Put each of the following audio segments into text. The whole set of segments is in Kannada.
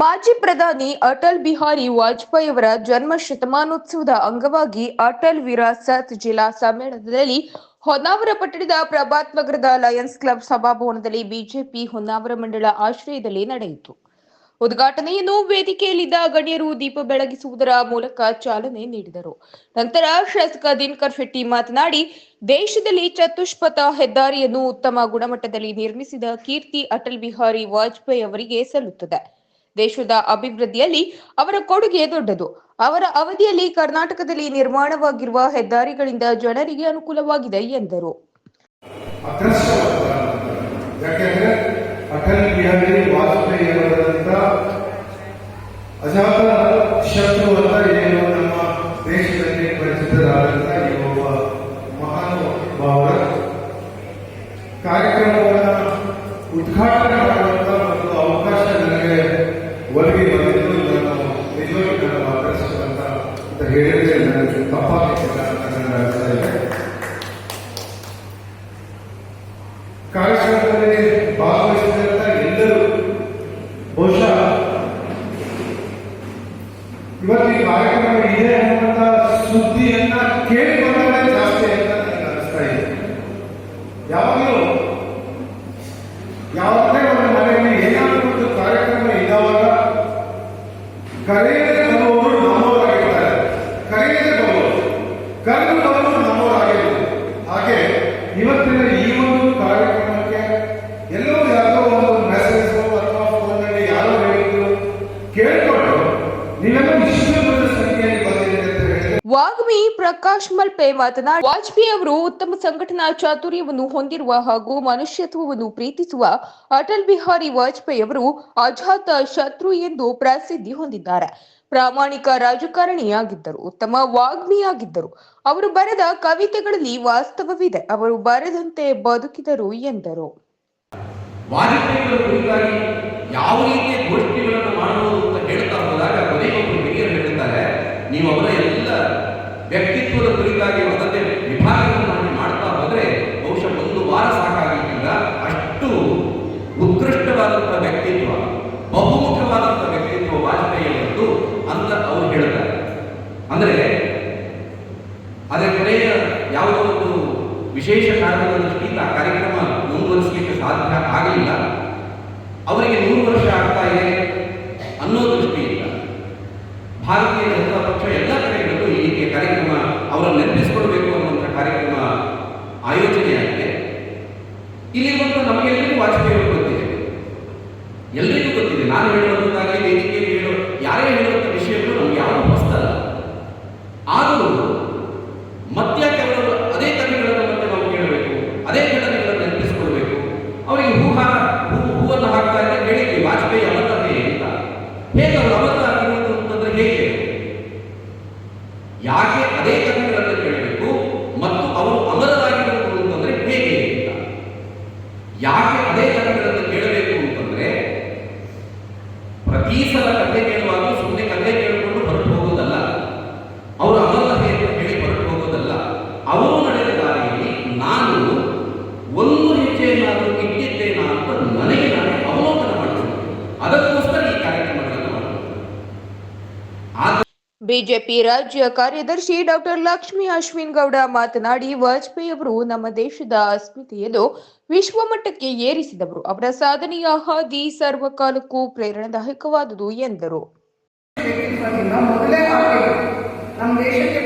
ಮಾಜಿ ಪ್ರಧಾನಿ ಅಟಲ್ ಬಿಹಾರಿ ವಾಜಪೇಯಿ ಅವರ ಜನ್ಮ ಶತಮಾನೋತ್ಸವದ ಅಂಗವಾಗಿ ಅಟಲ್ ವಿರಾಸತ್ ಜಿಲ್ಲಾ ಸಮ್ಮೇಳನದಲ್ಲಿ ಹೊನ್ನಾವರ ಪಟ್ಟಣದ ಪ್ರಭಾತ್ ನಗರದ ಲಯನ್ಸ್ ಕ್ಲಬ್ ಸಭಾಭವನದಲ್ಲಿ ಬಿಜೆಪಿ ಹೊನ್ನಾವರ ಮಂಡಳ ಆಶ್ರಯದಲ್ಲಿ ನಡೆಯಿತು. ಉದ್ಘಾಟನೆಯನ್ನು ವೇದಿಕೆಯಲ್ಲಿದ್ದ ಗಣ್ಯರು ದೀಪ ಬೆಳಗಿಸುವುದರ ಮೂಲಕ ಚಾಲನೆ ನೀಡಿದರು. ನಂತರ ಶಾಸಕ ದಿನಕರ್ ಶೆಟ್ಟಿ ಮಾತನಾಡಿ, ದೇಶದಲ್ಲಿ ಚತುಷ್ಪಥ ಹೆದ್ದಾರಿಯನ್ನು ಉತ್ತಮ ಗುಣಮಟ್ಟದಲ್ಲಿ ನಿರ್ಮಿಸಿದ ಕೀರ್ತಿ ಅಟಲ್ ಬಿಹಾರಿ ವಾಜಪೇಯಿ ಅವರಿಗೆ ಸಲ್ಲುತ್ತದೆ. ದೇಶದ ಅಭಿವೃದ್ಧಿಯಲ್ಲಿ ಅವರ ಕೊಡುಗೆ ದೊಡ್ಡದು. ಅವರ ಅವಧಿಯಲ್ಲಿ ಕರ್ನಾಟಕದಲ್ಲಿ ನಿರ್ಮಾಣವಾಗಿರುವ ಹೆದ್ದಾರಿಗಳಿಂದ ಜನರಿಗೆ ಅನುಕೂಲವಾಗಿದೆ ಎಂದರು. ಅಟಲ್ ಬಿಹಾರಿ ವಾಜಪೇಯಿ ಅವರಂತ ಕಾರ್ಯಕ್ರಮದಲ್ಲಿ ಭಾಗವಹಿಸಿದಂತ ಎಲ್ಲರೂ ಬಹುಶಃ ಇವತ್ತು ಈ ಕಾರ್ಯಕ್ರಮ ಇದೆ ಅನ್ನುವಂತ ಸುದ್ದಿಯನ್ನ ಕೇಳಿ ಬಂದವರೇ ಜಾಸ್ತಿ ಅಂತ ನನಗೆ ಅನಿಸ್ತಾ ಇದೆ. ಯಾವಾಗಲೂ ಯಾವಾಗಲೇ ಒಂದು ಮನೆಯಲ್ಲಿ ಏನಾದರೂ ಒಂದು ಕಾರ್ಯಕ್ರಮ ಇದ್ದಾವಾಗ ಕರೆಯದೆ ಬರುವವರು ನಮ್ಮವರಾಗಿರ್ತಾರೆ. ಕರೆಯದೆ ಬರುವವರು ಕರೆದು ಪ್ರಕಾಶ್ ಮಲ್ಪೆ ಮಾತನಾಡಿ, ವಾಜಪೇಯಿ ಅವರು ಉತ್ತಮ ಸಂಘಟನಾ ಚಾತುರ್ಯವನ್ನು ಹೊಂದಿರುವ ಹಾಗೂ ಮನುಷ್ಯತ್ವವನ್ನು ಪ್ರೀತಿಸುವ ಅಟಲ್ ಬಿಹಾರಿ ವಾಜಪೇಯಿ ಅವರು ಅಜಾತ ಶತ್ರು ಎಂದು ಪ್ರಸಿದ್ಧಿ ಹೊಂದಿದ್ದಾರೆ. ಪ್ರಾಮಾಣಿಕ ರಾಜಕಾರಣಿಯಾಗಿದ್ದರು, ಉತ್ತಮ ವಾಗ್ಮಿಯಾಗಿದ್ದರು. ಅವರು ಬರೆದ ಕವಿತೆಗಳಲ್ಲಿ ವಾಸ್ತವವಿದೆ, ಅವರು ಬರೆದಂತೆ ಬದುಕಿದರು ಎಂದರು. ಯಾವ ರೀತಿಯ ಗೋಷ್ಠಿಗಳನ್ನು ಮಾಡಬಹುದು ಅಂತ ಹೇಳ್ತಾ ಹೋದಾಗ ಕೊನೆಗೆ ಹಿರಿಯರು ಹೇಳ್ತಾರೆ ನೀವು ಅವರ ವ್ಯಕ್ತಿತ್ವದ ಕುರಿತಾಗಿ ಅದನ್ನೇ ವಿಭಾಗವನ್ನು ಮಾಡ್ತಾ ಹೋದ್ರೆ ಬಹುಶಃ ಒಂದು ವಾರ ಸಾಕಾಗಲಿಕ್ಕಿಲ್ಲ ಅಷ್ಟು ಉತ್ಕೃಷ್ಟವಾದಂಥ ವ್ಯಕ್ತಿತ್ವ ಬಹುಮುಖವಾದಂಥ ವ್ಯಕ್ತಿತ್ವ ವಾಜಪೇಯಿಯವರದ್ದು ಅಂತ ಅವರು ಹೇಳ್ತಾರೆ. ಅಂದರೆ ಅದರ ಕೊನೆಯ ಯಾವುದೋ ಒಂದು ವಿಶೇಷ ಕಾರಣದ ದೃಷ್ಟಿಯಿಂದ ಆ ಕಾರ್ಯಕ್ರಮ ಮುಂದುವರಿಸಲಿಕ್ಕೆ ಸಾಧ್ಯ ಆಗಲಿಲ್ಲ. ಅವರಿಗೆ ನೂರು ವರ್ಷ ಆಗ್ತಾ ಇದೆ ಅನ್ನೋ ದೃಷ್ಟಿಯಿಂದ ಭಾರತೀಯ ಜನತಾ ಪಕ್ಷ ಎಲ್ಲ ಕಡೆಗಳಲ್ಲೂ ಈ ರೀತಿಯ ಕಾರ್ಯಕ್ರಮ ಅವರನ್ನು ನೆನಪಿಸಿಕೊಳ್ಬೇಕು ಅನ್ನುವಂಥ ಕಾರ್ಯಕ್ರಮ ಆಯೋಜನೆಯಾಗಿದೆ ಇಲ್ಲಿ ಬಂದು ನಮಗೆಲ್ಲರಿಗೂ ವಾಜಪೇಯಿ ಅವರು ಗೊತ್ತಿದೆ ಎಲ್ಲರಿಗೂ ಗೊತ್ತಿದೆ ನಾನು ಹೇಳುವಂಥದ್ದಾಗಲಿ ವೇದಿಕೆಯಲ್ಲಿ ಹೇಳೋ ಯಾರೇ ಹೇಳುವಂಥ ವಿಷಯಗಳು ನಮ್ಗೆ ಯಾವುದು ಹೊಸದಲ್ಲ ಆದರೂ ಮತ್ತ್ಯಾಕೆ ಅವರು ಅದೇ ಕಥೆಗಳನ್ನು ಮತ್ತೆ ನಾವು ಕೇಳಬೇಕು ಅದೇ ಘಟನೆಗಳನ್ನು ನೆನಪಿಸಿಕೊಳ್ಬೇಕು ಅವರಿಗೆ ಹೂ ಹಾ ಹೂ ಹೂವನ್ನು ಹಾಕ್ತಾ ಇದ್ದ ಕೇಳಿದ್ವಿ ವಾಜಪೇಯಿ ಅಮರತೆ ಅಂತ ಹೇಗೆ ಅವರು ಅಮರ ಆಗಿರುವುದು ಅಂತಂದ್ರೆ ಹೇಗೆ ಯಾಕೆ ಅದೇ ಕಥೆಗಳನ್ನು ಕೇಳಬೇಕು ಮತ್ತು ಅವರು ಅಮರರಾಗಿರುವುದು ಅಂತಂದ್ರೆ ಹೇಗೆ ಅಂತ ಯಾಕೆ ಅದೇ ಕಥೆಗಳನ್ನು ಕೇಳಬೇಕು ಅಂತಂದ್ರೆ ಪ್ರತಿ ಸಲ ಕಥೆ ಕೇಳುವಾಗ ಬಿಜೆಪಿ ರಾಜ್ಯ ಕಾರ್ಯದರ್ಶಿ ಡಾಕ್ಟರ್ ಲಕ್ಷ್ಮಿ ಅಶ್ವಿನ್ ಗೌಡ ಮಾತನಾಡಿ ವಾಜಪೇಯಿ ಅವರು ನಮ್ಮ ದೇಶದ ಅಸ್ಮಿತೆಯನ್ನು ವಿಶ್ವಮಟ್ಟಕ್ಕೆ ಏರಿಸಿದವರು. ಅವರ ಸಾಧನೆಯ ಹಾದಿ ಸರ್ವಕಾಲಕ್ಕೂ ಪ್ರೇರಣಾದಾಯಕವಾದುದು ಎಂದರು. ನಮ್ಮ ದೇಶಕ್ಕೆ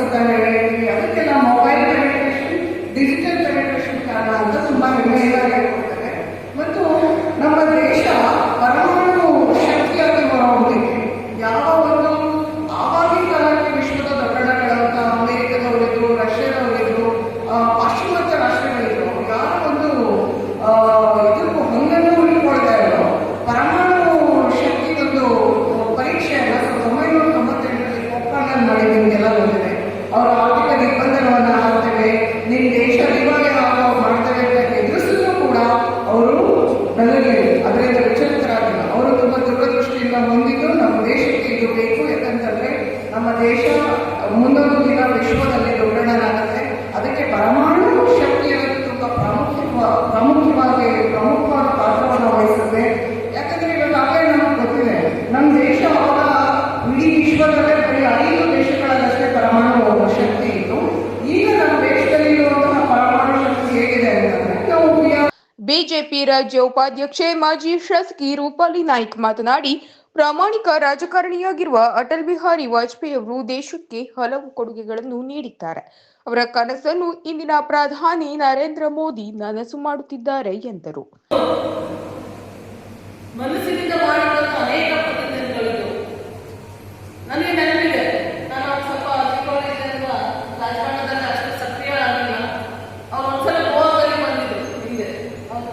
ಹೇಳಿದ್ವಿ ರಾಜ್ಯ ಉಪಾಧ್ಯಕ್ಷೆ ಮಾಜಿ ಶಾಸಕಿ ರೂಪಾಲಿ ನಾಯ್ಕ್ ಮಾತನಾಡಿ, ಪ್ರಾಮಾಣಿಕ ರಾಜಕಾರಣಿಯಾಗಿರುವ ಅಟಲ್ ಬಿಹಾರಿ ವಾಜಪೇಯಿ ಅವರು ದೇಶಕ್ಕೆ ಹಲವು ಕೊಡುಗೆಗಳನ್ನು ನೀಡಿದ್ದಾರೆ. ಅವರ ಕನಸನ್ನು ಇಂದಿನ ಪ್ರಧಾನಿ ನರೇಂದ್ರ ಮೋದಿ ನನಸು ಮಾಡುತ್ತಿದ್ದಾರೆ ಎಂದರು ಮನಸ್ಸಿನಿಂದ ಮಾಡಿದಂಥ ಅನೇಕ ಪ್ರತಿನಿಧಿಗಳಿದ್ದು ನನಗೆ ನೆನಪಿದೆ ನಾನು ಅವಾಗ ಸ್ವಲ್ಪ ಚಿಕ್ಕವಳಿದ್ದಾಗ ರಾಜಕಾರಣದಲ್ಲಿ ಅಷ್ಟು ಸಕ್ರಿಯ ಆಗಿಲ್ಲ ಅವ್ರು ಒಂದ್ಸಲ ಗೋವಾದಲ್ಲಿ ಬಂದಿದ್ರು ಹಿಂದೆ ಹೌದು.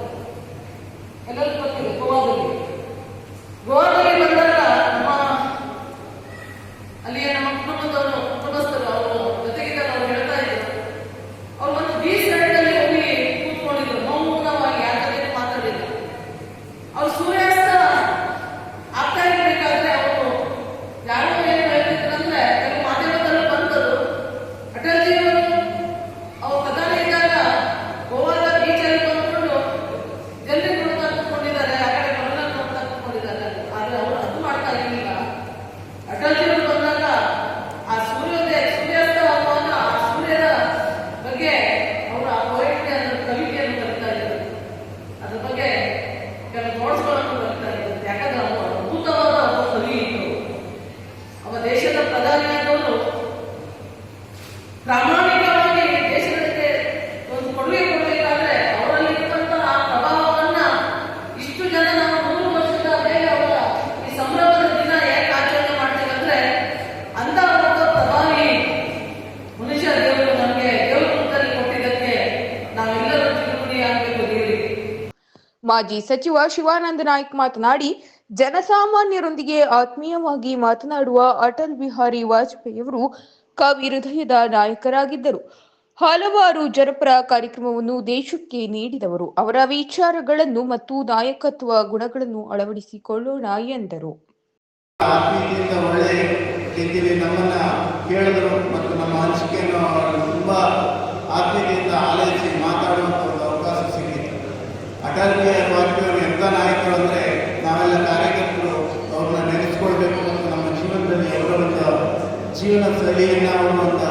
ಎಲ್ಲರಿಗೂ ಗೊತ್ತಿದೆ ಗೋವಾದಲ್ಲಿ ಗೋವಾದಲ್ಲಿ ಬಂದಾಗ ನಮ್ಮ ಅಲ್ಲಿಯ ನಮ್ಮ ಕುಟುಂಬದವರು ಕುಟುಂಬಸ್ಥರು ಅವರು ಜೊತೆಗಿದ್ದಾಗ ಅವ್ರು ಹೇಳ್ತಾ ಇದ್ರು ಅವ್ರು ಒಂದು ಬೀಚ್ ಸೈಡಲ್ಲಿ ಹೋಗಿ ಕೂತ್ಕೊಂಡಿದ್ರು ಮೌನವಾಗಿ ಯಾರ ಜೊತೆ ಮಾತಾಡಿದ್ರು ಅವ್ರು ಸೂರ್ಯಾಸ್ತ ಆಗ್ತಾ ಇರ್ಬೇಕಾದ್ರೆ ಅವರು ಯಾರೋ ಏನು ಹೇಳ್ತಿದ್ರಂದ್ರೆ ಕೆಲವು ಮಾಧ್ಯಮದಲ್ಲಿ ಬಂದದ್ದು ಅಟಲ್ಜಿ ಅವರು ಅವ್ರು ಪ್ರಧಾನಿ ಇದ್ದಾಗ ಗೋವಾದ ಬೀಚಲ್ಲಿ ಬಂದ್ಕೊಂಡು ಜನರಿಗೆ ನೋಡ್ತಾ ಕೂತ್ಕೊಂಡಿದ್ದಾರೆ ಆ ಕಡೆ ಕಮಲ ನೋಡ್ತಾ ಕೂತ್ಕೊಂಡಿದ್ದಾರೆ ಆದ್ರೆ ಅವರು ಅದು ಮಾಡ್ತಾ ಇರಲಿಲ್ಲ ಅಟಲ್ಜಿ ಅವರು ಬಂದಾಗ ಆ ಸೂರ್ಯೋದಯ ಸೂರ್ಯಾಸ್ತ ಆಗುವಾಗ ಆ ಸೂರ್ಯನ ಬಗ್ಗೆ ಅವರು ಆ ಪೋಯಿಟ್ರಿ ಅನ್ನೋ ಕವಿತೆಯನ್ನು ಬರೀತಾ ಇದ್ದಾರೆ ಅದ್ರ ಬಗ್ಗೆ ಕೆಲವು ನೋಟ್ಸ್ಗಳನ್ನು ಬರೀತಾ ಇದ್ದಾರೆ ಯಾಕಂದ್ರೆ ಅವರು ಅದ್ಭುತವಾದ ಒಬ್ಬ ಕವಿ ಇದ್ರು ಅವ ದೇಶದ ಪ್ರಧಾನಿಯಾದವರು ಪ್ರಾಮಾಣಿಕವಾಗಿ ದೇಶಗಳಿಗೆ ಒಂದು ಕೊಡುಗೆ ಕೊಡಬೇಕಾದ್ರೆ ಅವರಲ್ಲಿ ಇರುವಂತಹ ಆ ಪ್ರಭಾವವನ್ನ ಇಷ್ಟು ಜನ ನಾವು ನೂರು ವರ್ಷದ ಮೇಲೆ ಅವರ ಈ ಸಂಭ್ರಮದ ದಿನ ಯಾಕೆ ಆಚರಣೆ ಮಾಡ್ತೀವಿ ಅಂದ್ರೆ ಅಂತ ಒಬ್ಬ ಪ್ರಧಾನಿ ಮನುಷ್ಯ ದೇವರು ನಮಗೆ ದೇವರ ರೂಪದಲ್ಲಿ ಕೊಟ್ಟಿದ್ದಕ್ಕೆ ನಾವೆಲ್ಲರೂ ತಿರುಗುಡಿ ಆಗಬೇಕು ದೇವರಿಗೆ ಮಾಜಿ ಸಚಿವ ಶಿವಾನಂದ ನಾಯ್ಕ್ ಮಾತನಾಡಿ, ಜನಸಾಮಾನ್ಯರೊಂದಿಗೆ ಆತ್ಮೀಯವಾಗಿ ಮಾತನಾಡುವ ಅಟಲ್ ಬಿಹಾರಿ ವಾಜಪೇಯಿಯವರು ಕವಿ ಹೃದಯದ ನಾಯಕರಾಗಿದ್ದರು. ಹಲವಾರು ಜನಪರ ಕಾರ್ಯಕ್ರಮವನ್ನು ದೇಶಕ್ಕೆ ನೀಡಿದವರು, ಅವರ ವಿಚಾರಗಳನ್ನು ಮತ್ತು ನಾಯಕತ್ವ ಗುಣಗಳನ್ನು ಅಳವಡಿಸಿಕೊಳ್ಳೋಣ ಎಂದರು. ಮತ್ತು ನಮ್ಮ ಆಲೋಚಿಸಿ ಅಟಲ್ ಬಿಹಾರಿ ವಾಜಪೇಯಿ ಎಂಥ ನಾಯಕರು ಅಂದರೆ ನಾವೆಲ್ಲ ಕಾರ್ಯಕರ್ತರು, ಅವ್ರನ್ನ ನೆನೆಸ್ಕೊಳ್ಬೇಕು ಅಂತ ನಮ್ಮ ಜೀವನದಲ್ಲಿ ಅವರ ಒಂದು ಜೀವನ ಶೈಲಿಯನ್ನು, ಅವರ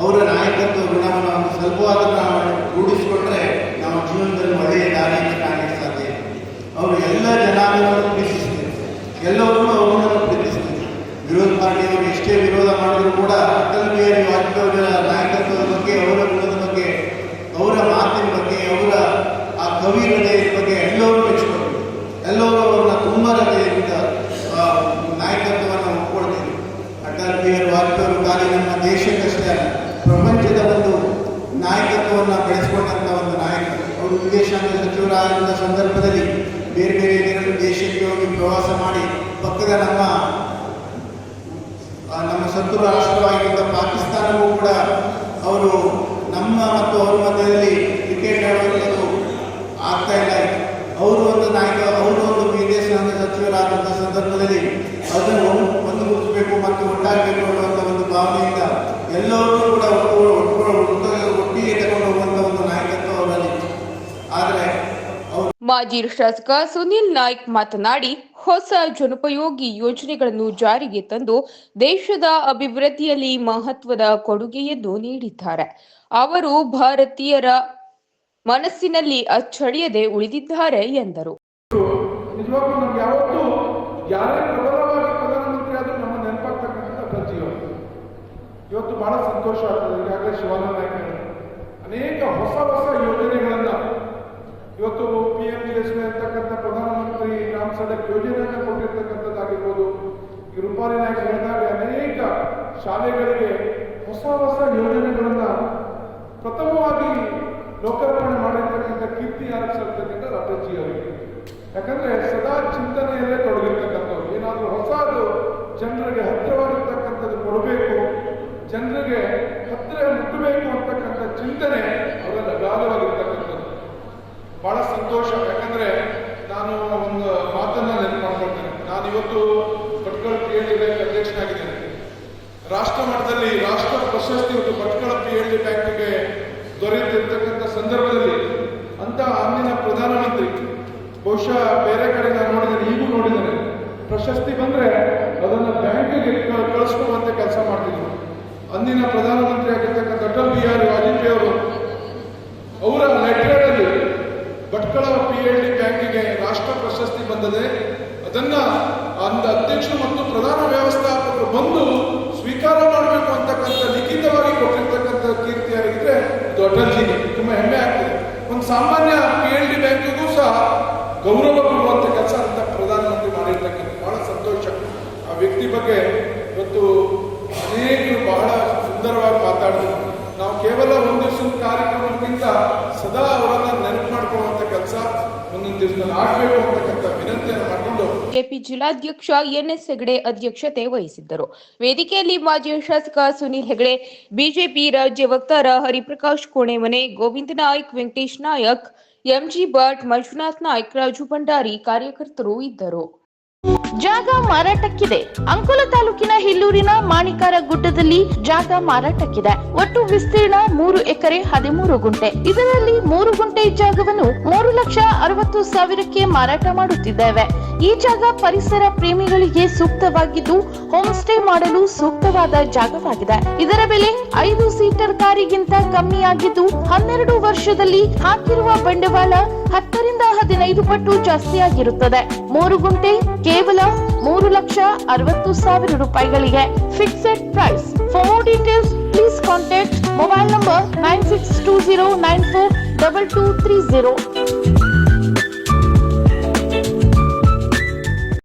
ಅವರ ನಾಯಕತ್ವ ಗುಣವನ್ನು ಒಂದು ಸ್ವಲ್ಪವಾದರೂ ನಾವು ರೂಢಿಸಿಕೊಂಡ್ರೆ ನಾವು ಜೀವನದಲ್ಲಿ ಒಳ್ಳೆಯ ದಾರಿಯನ್ನು ಕಾಣಲಿಕ್ಕೆ ಸಾಧ್ಯ ಅವರು ಎಲ್ಲ ಜನಾಂಗವನ್ನು ಪ್ರೀತಿಸ್ತಾರೆ. ಎಲ್ಲವನ್ನೂ ಅವರನ್ನು ಪ್ರೀತಿಸ್ತಾರೆ. ವಿರೋಧ ಪಾರ್ಟಿಯವರು ಎಷ್ಟೇ ವಿರೋಧ ಮಾಡಿದ್ರು ಕೂಡ ಅಟಲ್ ಬಿಹಾರಿ ವಾಜಪೇಯಿ ಅವರ ನಾಯಕತ್ವದ ಬಗ್ಗೆ ಅವರ ಗುಣದ ಬಗ್ಗೆ ಅವರ ಮಾತಿನ ಬಗ್ಗೆ ಅವರ ಆ ಕವಿ ಹೃದಯದ ಬಗ್ಗೆ ಎಲ್ಲರೂ ಮೆಚ್ಚಿಕೊಂಡು ಎಲ್ಲರೂ ಅವರನ್ನ ತುಂಬ ಆ, ನಾಯಕತ್ವವನ್ನು ಒಪ್ಕೊಳ್ತೀವಿ ಅಟಲ್ ಬಿಹಾರಿ ವಾಜಪೇಯಿ ಖಾಲಿ ನಮ್ಮ ದೇಶಕ್ಕಷ್ಟೇ ಅಲ್ಲ ಪ್ರಪಂಚದ ಒಂದು ನಾಯಕತ್ವವನ್ನು ಬೆಳೆಸಿಕೊಂಡಂಥ ಒಂದು ನಾಯಕ. ಅವರು ವಿದೇಶಾಂಗ ಸಚಿವರಾದಂಥ ಸಂದರ್ಭದಲ್ಲಿ ಬೇರೆ ಬೇರೆ ದೇಶ- ದೇಶಕ್ಕೆ ಹೋಗಿ ಪ್ರವಾಸ ಮಾಡಿ ಪಕ್ಕದ ನಮ್ಮ ನಮ್ಮ ಶತ್ರು ರಾಷ್ಟ್ರವಾಗಿದ್ದ ಪಾಕಿಸ್ತಾನವೂ ಕೂಡ ಅವರು ನಮ್ಮ ಮತ್ತು ಅವರ ಮಧ್ಯದಲ್ಲಿ ಕ್ರಿಕೆಟ್ ಆಡುವಂಥದ್ದು ಆಗ್ತಾ ಇಲ್ಲ. ಅವರು ಒಂದು ನಾಯಕ, ಅವರು ಒಂದು ವಿದೇಶಾಂಗ ಸಚಿವರಾದಂಥ ಸಂದರ್ಭದಲ್ಲಿ ಅದನ್ನು ಒಂದು ಒಂದುಗೂಡಿಸಬೇಕು ಮತ್ತು ಒಟ್ಟಾಗಬೇಕು ಅನ್ನುವಂಥ ಒಂದು ಭಾವನೆಯಿಂದ ಎಲ್ಲರೂ ಕೂಡ ಒಂದು ನಾಯಕತ್ವ ಅವರಲ್ಲಿ. ಆದರೆ ಮಾಜಿ ಶಾಸಕ ಸುನಿಲ್ ನಾಯ್ಕ್ ಮಾತನಾಡಿ, ಹೊಸ ಜನೋಪಯೋಗಿ ಯೋಜನೆಗಳನ್ನು ಜಾರಿಗೆ ತಂದು ದೇಶದ ಅಭಿವೃದ್ಧಿಯಲ್ಲಿ ಮಹತ್ವದ ಕೊಡುಗೆಯನ್ನು ನೀಡಿದ್ದಾರೆ. ಅವರು ಭಾರತೀಯರ ಮನಸ್ಸಿನಲ್ಲಿ ಅಚ್ಚಳಿಯದೆ ಉಳಿದಿದ್ದಾರೆ ಎಂದರು. ಇವತ್ತು ಬಹಳ ಸಂತೋಷ ಆಗ್ತದೆ. ಈಗಾಗಲೇ ಶಿವಾನಂದ ಅನೇಕ ಹೊಸ ಹೊಸ ಯೋಜನೆಗಳನ್ನ ಇವತ್ತು ಪಿ ಎಂ ಜಿ ಎಸ್ ಅಂತಕ್ಕಂಥ ಪ್ರಧಾನಮಂತ್ರಿ ಗ್ರಾಮ ಸಡಕ್ ಯೋಜನೆಯನ್ನ ಕೊಟ್ಟಿರ್ತಕ್ಕಂಥದ್ದಾಗಿರ್ಬೋದು. ಈ ರೂಪಾಲಿ ನಾಯಕ ಹೇಳಿದಾಗ ಅನೇಕ ಶಾಲೆಗಳಿಗೆ ಹೊಸ ಹೊಸ ಯೋಜನೆಗಳನ್ನ ಪ್ರಥಮವಾಗಿ ಲೋಕಾರ್ಪಣೆ ಮಾಡಿರ್ತಕ್ಕಂಥ ಕೀರ್ತಿ ಯಾರು ಸಲ್ತಕ್ಕಂಥ ಅಟಲ್ಜಿ ಅವರಿಗೆ ಯಾಕಂದ್ರೆ ಸದಾ ಚಿಂತನೆಯಲ್ಲೇ ತೊಡಗಿರ್ತಕ್ಕಂಥವ್ರು. ಏನಾದರೂ ಹೊಸದು ಜನರಿಗೆ ಹತ್ತಿರವಾಗಿರ್ತಕ್ಕಂಥದ್ದು ಕೊಡಬೇಕು ಜನರಿಗೆ ಹತ್ತಿರ ಮುಟ್ಟಬೇಕು ಅಂತಕ್ಕಂಥ ಚಿಂತನೆ ಅವರಲ್ಲಿ ಅಗಾಧವಾಗಿರ್ತಕ್ಕಂಥದ್ದು. ಬಹಳ ಸಂತೋಷ. ಯಾಕಂದ್ರೆ ನಾನು ಒಂದು ಮಾತನ್ನ ನೆನಪು ಮಾಡ್ಕೊಳ್ತೇನೆ. ನಾನು ಇವತ್ತು ಭಟ್ಕಳ ಪಿ ಎಲ್ ಬ್ಯಾಂಕ್ ಅಧ್ಯಕ್ಷನಾಗಿದ್ದೇನೆ. ರಾಷ್ಟ್ರ ಮಟ್ಟದಲ್ಲಿ ರಾಷ್ಟ್ರ ಪ್ರಶಸ್ತಿ ಇವತ್ತು ಭಟ್ಕಳ ಪಿ ಬ್ಯಾಂಕ್ಗೆ ದೊರೆಯುತ್ತಿರ್ತಕ್ಕಂಥ ಸಂದರ್ಭದಲ್ಲಿ ಅಂತ ಅಂದಿನ ಪ್ರಧಾನಮಂತ್ರಿ ಬಹುಶಃ ಬೇರೆ ಕಡೆ ನೋಡಿದ್ದೇನೆ ಈಗೂ ನೋಡಿದರೆ ಪ್ರಶಸ್ತಿ ಬಂದ್ರೆ ಅದನ್ನು ಬ್ಯಾಂಕಿಗೆ ಕಳಿಸ್ಕೊಳ್ಳುವಂತೆ ಕೆಲಸ ಮಾಡ್ತಿದ್ರು. ಅಂದಿನ ಪ್ರಧಾನಮಂತ್ರಿ ಆಗಿರ್ತಕ್ಕಂಥ ಅಟಲ್ ಬಿಹಾರಿ ವಾಜಪೇಯಿ ಅವರು, ಅವರ ಲೆಟರಲ್ಲಿ ಭಟ್ಕಳ ಪಿ ಎಲ್ ಡಿ ಬ್ಯಾಂಕಿಗೆ ರಾಷ್ಟ್ರ ಪ್ರಶಸ್ತಿ ಬಂದಿದೆ, ಅದನ್ನ ಅಂದ ಅಧ್ಯಕ್ಷರು ಮತ್ತು ಪ್ರಧಾನ ವ್ಯವಸ್ಥಾಪಕರು ಬಂದು ಸ್ವೀಕಾರ ಮಾಡಬೇಕು ಅಂತಕ್ಕಂಥ ಲಿಖಿತವಾಗಿ ಕೊಟ್ಟಿರ್ತಕ್ಕಂಥ ಕೀರ್ತಿ ಯಾರಿದ್ರೆ ಅದು ಅಟಲ್ಜಿಗೆ ತುಂಬಾ ಹೆಮ್ಮೆ ಆಗ್ತದೆ. ಒಂದು ಸಾಮಾನ್ಯ ಪಿ ಎಲ್ ಡಿ ಬ್ಯಾಂಕಿಗೂ ಸಹ ಗೌರವ ಕೊಡುವಂಥ ಕೆಲಸ ಅಂತ ಪ್ರಧಾನಮಂತ್ರಿ ಮಾಡಿರ್ತಕ್ಕಂಥ ಬಹಳ ಸಂತೋಷ. ಆ ವ್ಯಕ್ತಿ ಬಗ್ಗೆ ಇವತ್ತು ಅನೇಕರು ಬಹಳ ಸುಂದರವಾಗಿ ಮಾತಾಡಿದ್ರು ನಾವು ಕೇವಲ ಒಂದು ದಿವಸದ ಕಾರ್ಯಕ್ರಮಕ್ಕಿಂತ ಸದಾ ಅವರನ್ನು ನೆನಪು ಮಾಡ್ಕೊಳ್ಳುವಂಥ ಕೆಲಸ ಮುಂದಿನ ದಿವಸದಲ್ಲಿ ಆಗ್ಬೇಕು ಅಂತಕ್ಕಂಥ ವಿನಂತಿಯನ್ನು ಮಾಡಿಕೊಂಡು ಕೆಪಿ ಜಿಲ್ಲಾಧ್ಯಕ್ಷ ಎನ್ಎಸ್ ಹೆಗಡೆ ಅಧ್ಯಕ್ಷತೆ ವಹಿಸಿದ್ದರು. ವೇದಿಕೆಯಲ್ಲಿ ಮಾಜಿ ಶಾಸಕ ಸುನೀಲ್ ಹೆಗಡೆ, ಬಿಜೆಪಿ ರಾಜ್ಯ ವಕ್ತಾರ ಹರಿಪ್ರಕಾಶ್ ಕೋಣೆಮನೆ, ಗೋವಿಂದ ನಾಯ್ಕ್, ವೆಂಕಟೇಶ್ ನಾಯಕ್ એમજી ભટ્ટ મંજુનાથના એકરાજુ ભંડારી કાર્યકર રોહિત ધરો ಜಾಗ ಮಾರಾಟಕ್ಕಿದೆ. ಅಂಕೋಲ ತಾಲೂಕಿನ ಹಿಲ್ಲೂರಿನ ಮಾಣಿಕಾರ ಗುಡ್ಡದಲ್ಲಿ ಜಾಗ ಮಾರಾಟಕ್ಕಿದೆ. ಒಟ್ಟು ವಿಸ್ತೀರ್ಣ ಮೂರು ಎಕರೆ ಹದಿಮೂರು ಗುಂಟೆ. ಇದರಲ್ಲಿ ಮೂರು ಗುಂಟೆ ಜಾಗವನ್ನು ಮೂರು ಲಕ್ಷ ಅರವತ್ತು ಸಾವಿರಕ್ಕೆ ಮಾರಾಟ ಮಾಡುತ್ತಿದ್ದೇವೆ. ಈ ಜಾಗ ಪರಿಸರ ಪ್ರೇಮಿಗಳಿಗೆ ಸೂಕ್ತವಾಗಿದ್ದು ಹೋಮ್ ಸ್ಟೇ ಮಾಡಲು ಸೂಕ್ತವಾದ ಜಾಗವಾಗಿದೆ. ಇದರ ಬೆಲೆ ಐದು ಸೀಟರ್ ಕಾರಿಗಿಂತ ಕಮ್ಮಿಯಾಗಿದ್ದು, ಹನ್ನೆರಡು ವರ್ಷದಲ್ಲಿ ಹಾಕಿರುವ ಬಂಡವಾಳ ಹತ್ತರಿಂದ ಹದಿನೈದು ಪಟ್ಟು ಜಾಸ್ತಿಯಾಗಿರುತ್ತದೆ. ಮೂರು ಗುಂಟೆ ಕೇವಲ ಮೂರು ಲಕ್ಷ ಅರವತ್ತು ಸಾವಿರ ರೂಪಾಯಿಗಳಿಗೆ fixed price for more details please contact mobile number nine six two zero nine four double two three zero